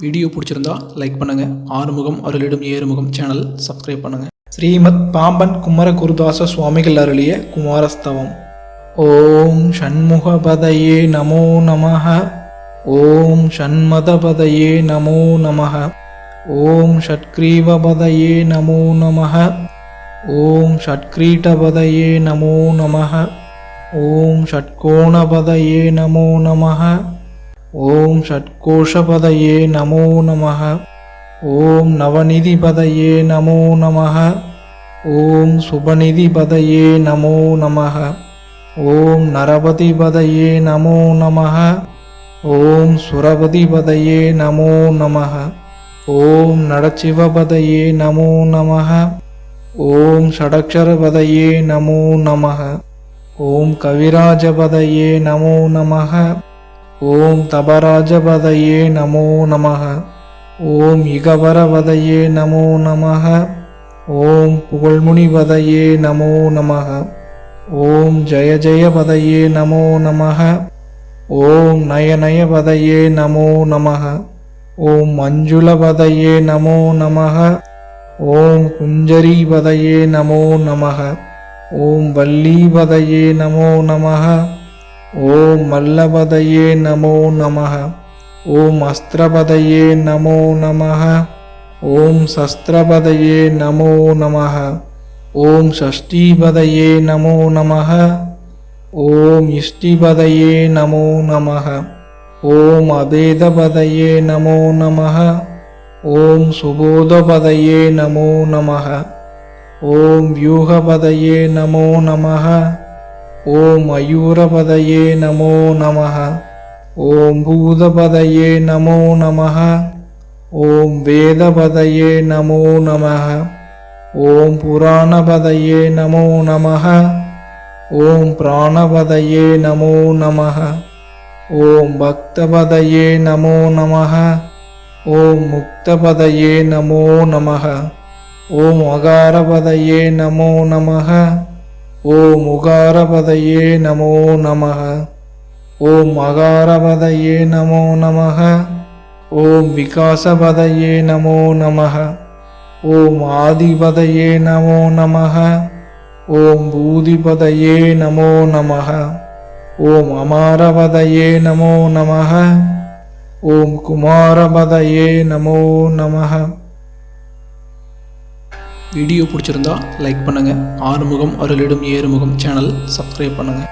Video பிடிச்சிருந்தா like பண்ணுங்கள் ஆறுமுகம் அருளிடும் ஏறுமுகம் சேனல் சப்ஸ்கிரைப் பண்ணுங்கள் ஸ்ரீமத் பாம்பன் குமர குருதாச சுவாமிகள் அருளிய குமாரஸ்தவம். ஓம் ஷண்முகபதையே நமோ நமக ஓம் ஷண்மதபதையே நமோ நமக ஓம் ஷட்கிரீவபதையே நமோ நமக ஓம் ஷட்கிரீட்டபதையே நமோ நமக ஓம் ஷட்கோணபதையே நமோ நமக ஓம் ஷட்கோஷபதையே நமோ நமः ஓம் நவநிதிபதையே நமோ நமः ஓம் சுபநிதிபதையே நமோ நமः ஓம் நரபதிபதையே நமோ நமः ஓம் சுரபதிபதையே நமோ நமः ஓம் நடச்சிவபதையே நமோ நமः ஓம் ஷடக்ஷரபதையே நமோ நமः ஓம் கவிராஜபதையே நமோ நமக ஓம் தபராஜபதையே நமோ நமக. ஓம் இகவரவதையே நமோ நமக. ஓம் புகழ்முனிவதையே நமோ நமக. ஓம் ஜய ஜயபதயே நமோ நமக. ஓம் நயநயபதயே நமோ நமக. ஓம் மஞ்சுளபதயே நமோ நமக. ஓம் குஞ்சரீபதயே நமோ நமக. ஓம் வல்லீபதயே நமோ நமக. ஓம் மல்லபதையே நமோ நமः ஓம் அஸ்திரபதையே நமோ நமः ஓம் சஸ்திரபதையே நமோ நமः ஓம் ஷஷ்டிபதையே நமோ நமः ஓம் இஷ்டிபதையே நமோ நமः ஓம் அதேதபதையே நமோ நமः ஓம் சுபோதபதையே நமோ நமः ஓம் வியூகபதையே நமோ நமः ஓம் அயூரபதையே நமோ நமः ஓம் பூதபதையே நமோ நமः ஓம் வேதபதையே நமோ நமः ஓம் புராணபதையே நமோ நமः ஓம் பிராணபதையே நமோ நமः ஓம் பக்தபதையே நமோ நமः ஓம் முக்தபதையே நமோ நமः ஓம் அகாரபதையே நமோ நமः ஓம் உகாரபதையே நமோ நமக. ஓம் அகாரபதையே நமோ நமக. ஓம் விகாசபதையே நமோ நமக. ஓம் ஆதிபதையே நமோ நமக. ஓம் பூதிபதையே நமோ நமக. ஓம் அமாரபதையே நமோ நமக. ஓம் குமாரபதையே நமோ நமக. வீடியோ பிடிச்சிருந்தா லைக் பண்ணுங்கள் ஆறுமுகம் அருளிடும் ஏறுமுகம் சேனல் சப்ஸ்கிரைப் பண்ணுங்கள்